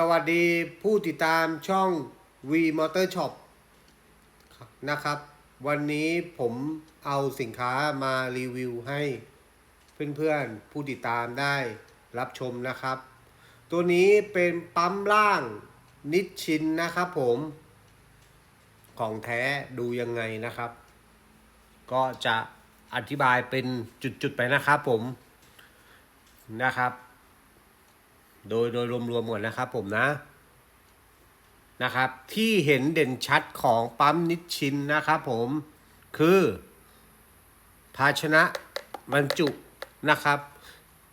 สวัสดีผู้ติดตามช่อง V Motor Shop นะครับ วันนี้ผมเอาสินค้ามารีวิวให้เพื่อนๆผู้ติดตามได้รับชมนะครับ ตัวนี้เป็นปั๊มล่างนิชชินนะครับผม ของแท้ดูยังไงนะครับ ก็จะอธิบายเป็นจุดๆไปนะครับผมนะครับ โดยโดยรวมๆหมดนะครับผมนะนะครับ ที่เห็นเด่นชัดของปั๊มนิชชินนะครับผมคือ ภาชนะบรรจุนะครับ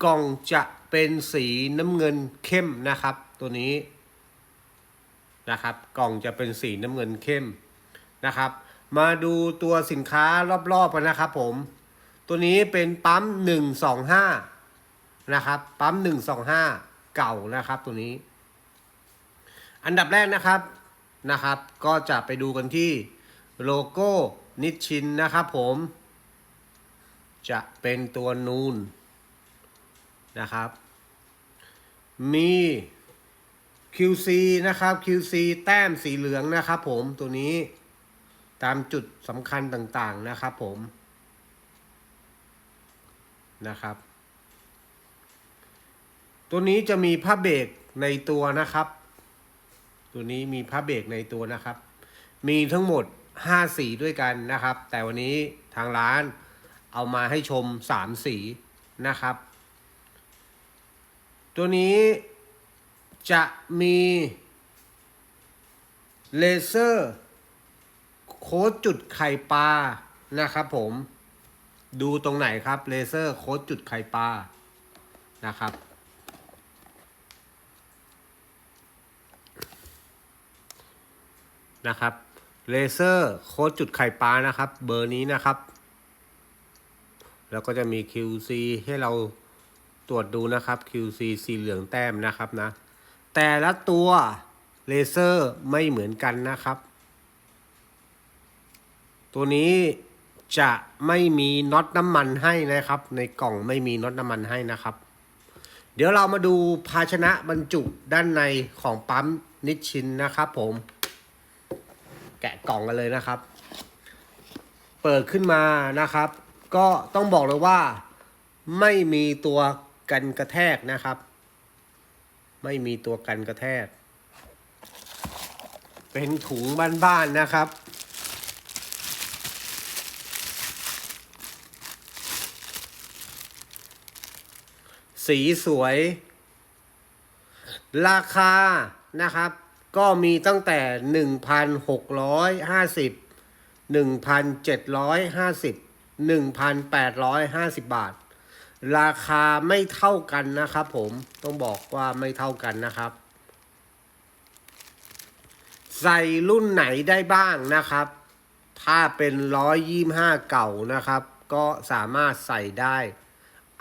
กล่องจะเป็นสีน้ำเงินเข้มนะครับ ตัวนี้นะครับ กล่องจะเป็นสีน้ำเงินเข้มนะครับ มาดูตัวสินค้ารอบๆกันนะครับผม ตัวนี้เป็นปั๊ม 125 นะครับ ปั๊มหนึ่งสองห้า เก่านะครับตัวนี้ อันดับแรกนะครับนะครับ ก็จะไปดูกันที่โลโก้นิชชินนะครับผม จะเป็นตัวนูนนะครับ มี QC นะครับ QC แต้มสีเหลืองนะครับผมตัวนี้ตามจุดสำคัญต่างๆนะครับผมนะครับ ตัวนี้จะมีผ้าเบรกในตัวนะครับ ตัวนี้มีผ้าเบรกในตัวนะครับ มีทั้งหมด 5 สีด้วยกันนะครับ แต่วันนี้ทางร้านเอามาให้ชม 3 สีนะครับ ตัวนี้จะมีเลเซอร์โค้ดจุดไข่ปลานะครับผมดูตรงไหนครับเลเซอร์โค้ดจุดไข่ปลานะครับ นะครับเลเซอร์โค้ดจุดไข่ปลานะครับ เบอร์นี้นะครับ แล้วก็จะมี QC ให้เราตรวจดูนะครับ QC สีเหลืองแต้มนะครับนะ แต่ละตัวเลเซอร์ไม่เหมือนกันนะครับ ตัวนี้จะไม่มีน็อตน้ำมันให้นะครับ ในกล่องไม่มีน็อตน้ำมันให้นะครับ เดี๋ยวเรามาดูภาชนะบรรจุด้านในของปั๊มนิชชินนะครับผม กะกล่องกันเลยนะครับ เปิดขึ้นมานะครับ ก็ต้องบอกเลยว่าไม่มีตัวกันกระแทกนะครับ ไม่มีตัวกันกระแทก เป็นถุงบ้านๆนะครับ สีสวย ราคานะครับ ก็มีตั้งแต่ 1,650 1,750 1,850 บาท ราคาไม่เท่ากันนะครับผมต้องบอกว่าไม่เท่ากันนะครับ ใส่รุ่นไหนได้บ้างนะครับ ถ้าเป็น 125 เก่านะครับ ก็สามารถใส่ได้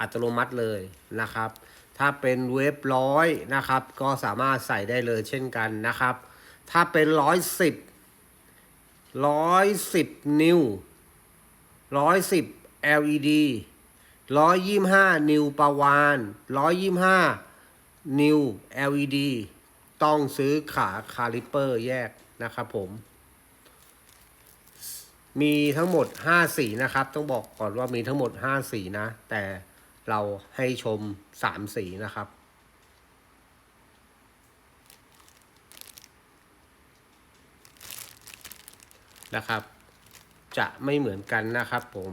อัตโนมัติเลยนะครับ ถ้าเป็นเวฟร้อยนะครับ ก็สามารถใส่ได้เลยเช่นกันนะครับ ถ้าเป็นร้อยสิบร้อยสิบนิ้วร้อยสิบ LED ร้อยยี่ห้านิ้วประวานร้อยยี่ห้านิ้ว LED ต้องซื้อขาคาลิปเปอร์แยกนะครับผม มีทั้งหมด 5 สีนะครับ ต้องบอกก่อนว่ามีทั้งหมด 5 สีนะ แต่ เราให้ชม3สีนะครับ นะครับ จะไม่เหมือนกันนะครับ ผม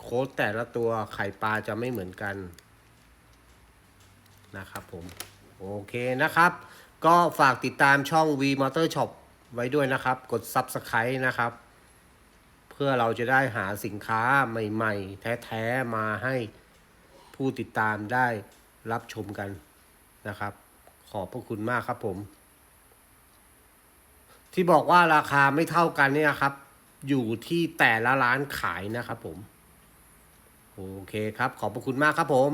โค้ดแต่ละตัวไข่ปลาจะไม่เหมือนกันนะครับผมโอเคนะครับ ก็ฝากติดตามช่อง V Motor Shop ไว้ด้วยนะครับ กด Subscribe นะครับ เพื่อเราจะได้หาสินค้าใหม่ ๆ แท้ ๆ มาให้ ผู้ติดตามได้รับชมกันนะครับ ขอบพระคุณมากครับผม ที่บอกว่าราคาไม่เท่ากันเนี่ยครับ อยู่ที่แต่ละร้านขายนะครับผม โอเคครับ ขอบพระคุณมากครับผม